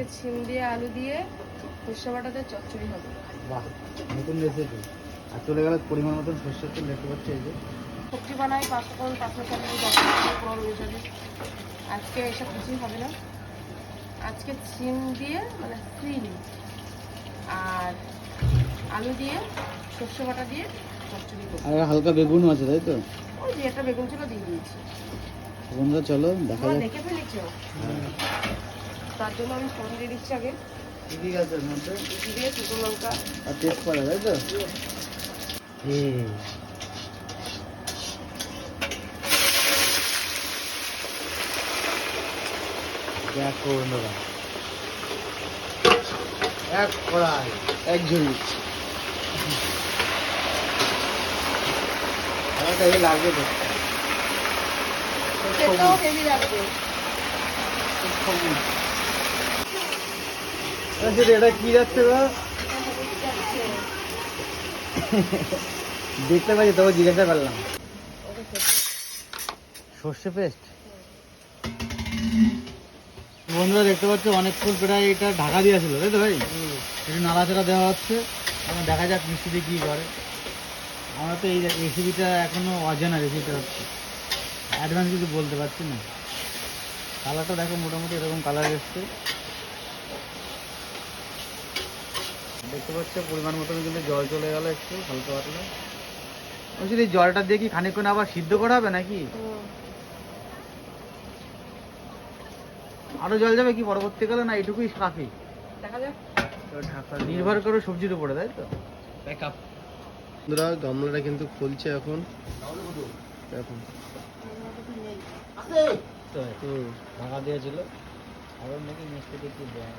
আজকে ছিম দিয়ে আলু দিয়ে সর্ষে বাটাতে চচ্চড়ি হবে। বাহ নতুন রেসিপি আর চলে গেল পরিমাণ মতন সর্ষের তেল দেখতে পাচ্ছি এই যে। সবজি বানাই পাঁচফোড়ন পাঁচফোড়ন ফোড়ন মিশাবে আজকে এসব কিছুই হবে না। আজকে ছিম দিয়ে মানে সিম আর আলু দিয়ে সর্ষে বাটা দিয়ে চচ্চড়ি করব। আর হালকা বেগুনও আছে তাই তো? ওই যে একটা বেগুন ছিল দিয়ে দিয়েছি। বন্ধুরা চলো দেখা যাক। দেখে ফেলেছো? তার জন্য আমি ফোন দিয়ে দিচ্ছি আগে। মধ্যে? শুকনো লঙ্কা। আর তাই তো? এই দেখো বন্ধুরা। এক কড়াই এক ঝুড়ি। আমাকে লাগবে তো। খেতেও হেভি লাগবে। আচ্ছা, এটা কি যাচ্ছে গো? দেখতে পাচ্ছি তবে জিজ্ঞাসা করলাম। সর্ষে পেস্ট? বন্ধুরা দেখতে পাচ্ছ অনেকক্ষণ প্রায় এটা ঢাকা দেওয়া ছিল তাই তো ভাই? একটু নাড়াচাড়া দেওয়া হচ্ছে। এখন দেখা যাক মিষ্টিতে কী করে। আমরা তো এই রেসিপিটা এখনও অজানা রেসিপিটা হচ্ছে। অ্যাডভান্স কিছু বলতে পারছি না। কালারটা দেখো মোটামুটি এরকম কালার এসছে। দেখতে পাচ্ছ পরিমাণ মতন কিন্তু জল চলে গেল একটু হালকা পাতলা। বলছি এই জলটা দিয়ে কি খানিকক্ষণ আবার সিদ্ধ করা হবে নাকি? আরও জল যাবে কি পরবর্তীকালে না এটুকুই কাফি নির্ভর করে সবজির উপরে তাই তো? বন্ধুরা গামলাটা কিন্তু খুলছে এখন। এখন ঢাকা দিয়েছিল। আরও নাকি দেয়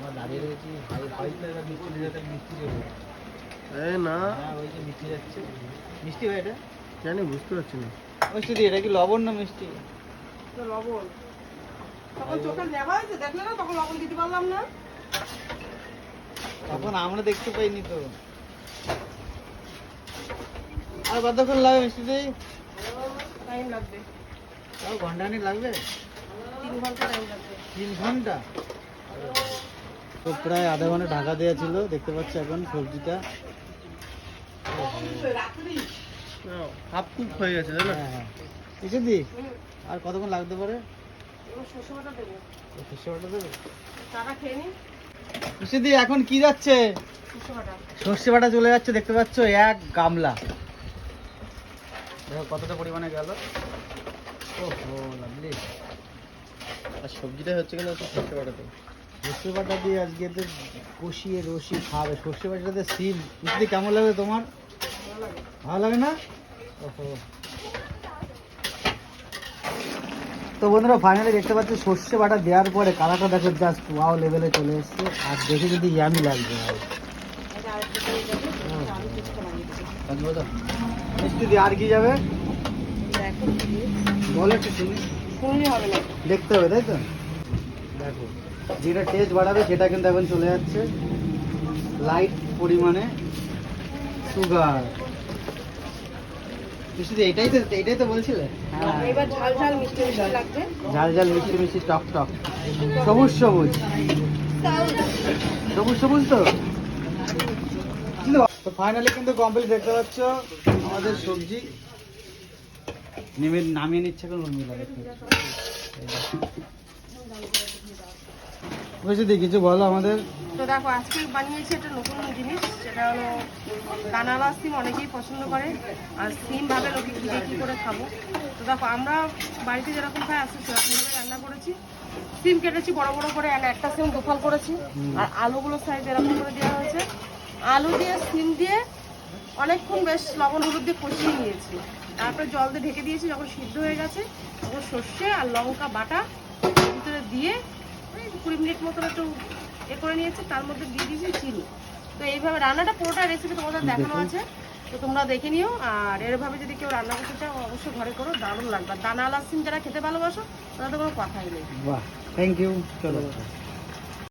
আমরা দাঁড়িয়ে রয়েছি হাই হাইতে মিষ্টি যাতে মিষ্টি দেবে। এ না। হ্যাঁ ওই যে মিষ্টি যাচ্ছে। মিষ্টি হয় এটা? জানি বুঝতে পারছি না। মিষ্টি দিয়ে এটা কি লবণ না মিষ্টি? লবণ। তখন চোখে দেখা হয়েছে দেখলে না তখন লবণ দিতে পারলাম না। তখন আমরা দেখতে পাইনি তো। আর কতক্ষণ লাগবে মিষ্টি দিয়ে? টাইম লাগবে। তাও ঘন্টাখানিক লাগবে? তিন ঘণ্টা টাইম লাগবে। তিন ঘণ্টা? তো প্রায় আধা ঘণ্টা ঢাকা দেওয়া ছিল দেখতে পাচ্ছি এখন সবজিটা। হাফ কুক হয়ে গেছে তাই না? হ্যাঁ হ্যাঁ। কিছু দি আর কতক্ষণ লাগতে পারে? দি এখন কি যাচ্ছে? সর্ষে বাটা। চলে যাচ্ছে দেখতে পাচ্ছ এক গামলা। দেখো কতটা পরিমাণে গেল। ওহো লাভলি আর সবজিটা হচ্ছে কিনা সর্ষে বাটাতে। সর্ষে বাটা দিয়ে আজকে তো কষিয়ে রসি খাবে। সর্ষে বাটাতে সিম। মিষ্টি কেমন লাগবে তোমার? ভালো লাগে না? ওহো। তো বন্ধুরা ফাইনালি দেখতে পাচ্ছি সর্ষে বাটা দেওয়ার পরে কালারটা দেখো জাস্ট ওয়াও লেভেলে চলে এসছে। আর দেখে যদি ইয়ামি লাগবে। মিষ্টি আর কি যাবে? দেখো। বলে একটু দেখতে হবে তাই তো? দেখো। যেটা টেস্ট বাড়াবে সেটা কিন্তু এখন চলে যাচ্ছে। লাইট পরিমাণে সুগার মিষ্টি এটাই তো এটাই তো বলছিলে? হ্যাঁ এবার ঝাল ঝাল মিষ্টি মিষ্টি লাগবে। ঝাল ঝাল মিষ্টি মিষ্টি টক টক। সবুজ সবুজ। সবুজ সবুজ তো? তো ফাইনালি কিন্তু কমপ্লিট দেখতে পাচ্ছ আমাদের সবজি। নেমে নামিয়ে নিচ্ছে এখন উর্মিলা দেখতে বুঝছি দি কিছু বলো আমাদের। তো দেখো আজকে বানিয়েছি একটা নতুন জিনিস সেটা হলো কানালা সিম অনেকেই পছন্দ করে। আর সিম ভাবে লোকে কী দিয়ে কী করে খাব। তো দেখো আমরা বাড়িতে যেরকম খাই আজকে সেরকমভাবে রান্না করেছি। সিম কেটেছি বড় বড় করে আর একটা সিম দুফাল করেছি। আর আলুগুলো সাইজ এরকম করে দেওয়া হয়েছে। আলু দিয়ে সিম দিয়ে অনেকক্ষণ বেশ লবণ হলুদ দিয়ে কষিয়ে নিয়েছি। তারপরে জল দিয়ে ঢেকে দিয়েছি যখন সিদ্ধ হয়ে গেছে তখন সর্ষে আর লঙ্কা বাটা ভিতরে দিয়ে কুড়ি মিনিট মতন একটু এ করে নিয়েছি তার মধ্যে দিয়ে দিয়েছি চিনি। তো এইভাবে রান্নাটা পুরোটা রেসিপি তোমাদের দেখানো আছে। তো তোমরা দেখে নিও আর এরভাবে যদি কেউ রান্না করতে চাও অবশ্যই ঘরে করো দারুণ লাগবে। দানা আলাসিন যারা খেতে ভালোবাসো তাদের তো কোনো কথাই নেই। বাহ থ্যাংক ইউ চলো।